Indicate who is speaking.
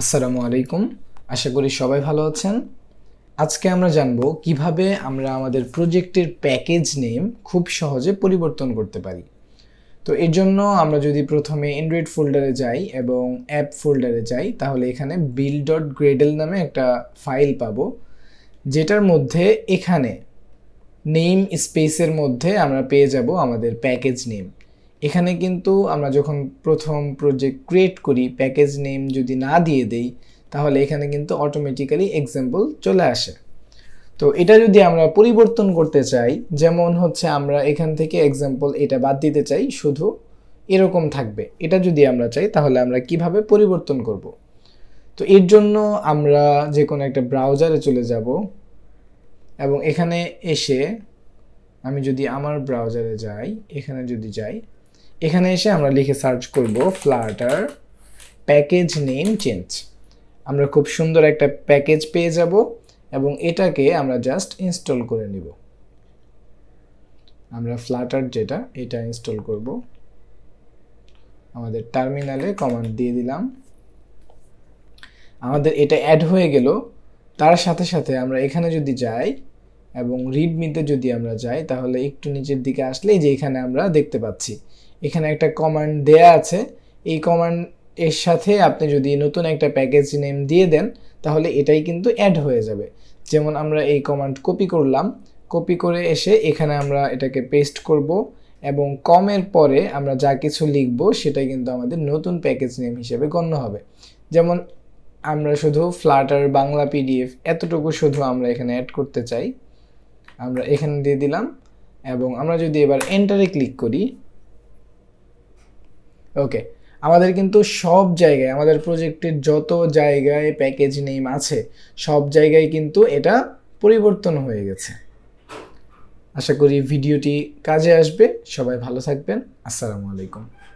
Speaker 1: আসসালামু আলাইকুম। আশা করি সবাই ভালো আছেন। আজকে আমরা জানব কীভাবে আমরা আমাদের প্রজেক্টের প্যাকেজ নেম খুব সহজে পরিবর্তন করতে পারি। তো এর জন্য আমরা যদি প্রথমে অ্যান্ড্রয়েড ফোল্ডারে যাই এবং অ্যাপ ফোল্ডারে যাই, তাহলে এখানে বিল ডট গ্রেডেল নামে একটা ফাইল পাবো, যেটার মধ্যে এখানে নেম স্পেসের মধ্যে আমরা পেয়ে যাব আমাদের প্যাকেজ নেম এখানে কিন্তু আমরা যখন প্রথম প্রজেক্ট ক্রিয়েট করি প্যাকেজ নেম যদি না দিয়ে দেই, তাহলে এখানে কিন্তু অটোমেটিক্যালি এক্সাম্পল চলে আসে। তো এটা যদি আমরা পরিবর্তন করতে চাই, যেমন হচ্ছে আমরা এখান থেকে এক্সাম্পল এটা বাদ দিতে চাই, শুধু এরকম থাকবে। এটা যদি আমরা চাই, তাহলে আমরা কীভাবে পরিবর্তন করব? তো এর জন্য আমরা যে কোনো একটা ব্রাউজারে চলে যাব এবং এখানে এসে আমি যদি আমার ব্রাউজারে যাই, এখানে যদি যাই এখানে এসে আমরা লিখে সার্চ করব ফ্লাটার প্যাকেজ নেম চেঞ্জ। আমরা খুব সুন্দর একটা প্যাকেজ পেয়ে যাব এবং এটাকে আমরা জাস্ট ইনস্টল করে নিব। আমরা ফ্লাটার যেটা, এটা ইনস্টল করব। আমাদের টার্মিনালে কমান্ড দিয়ে দিলাম। আমাদের এটা অ্যাড হয়ে গেল। তার সাথে সাথে আমরা এখানে যদি যাই এবং রিডমিতে যদি আমরা যাই, তাহলে একটু নিচের দিকে আসলে এই যে এখানে আমরা দেখতে পাচ্ছি। এখানে একটা কমান্ড দেয়া আছে। এই কমান্ড এর সাথে আপনি যদি নতুন একটা প্যাকেজ নেম দিয়ে দেন, তাহলে এটাই কিন্তু অ্যাড হয়ে যাবে। যেমন আমরা এই কমান্ড কপি করলাম। কপি করে এসে এখানে আমরা এটাকে পেস্ট করব এবং কমের পরে আমরা যা কিছু লিখব সেটাই কিন্তু আমাদের নতুন প্যাকেজ নেম হিসেবে গণ্য হবে। যেমন আমরা শুধু ফ্লাটার বাংলা পিডিএফ এতটুকু শুধু আমরা এখানে অ্যাড করতে চাই। আমরা এখানে দিয়ে দিলাম এবং আমরা যদি এবার এন্টারে ক্লিক করি ওকে আমাদের কিন্তু সব জায়গায়, আমাদের প্রজেক্টের যত জায়গায় প্যাকেজ নেম আছে, সব জায়গায় কিন্তু এটা পরিবর্তন হয়ে গেছে। আশা করি ভিডিওটি কাজে আসবে। সবাই ভালো থাকবেন। আসসালামু আলাইকুম।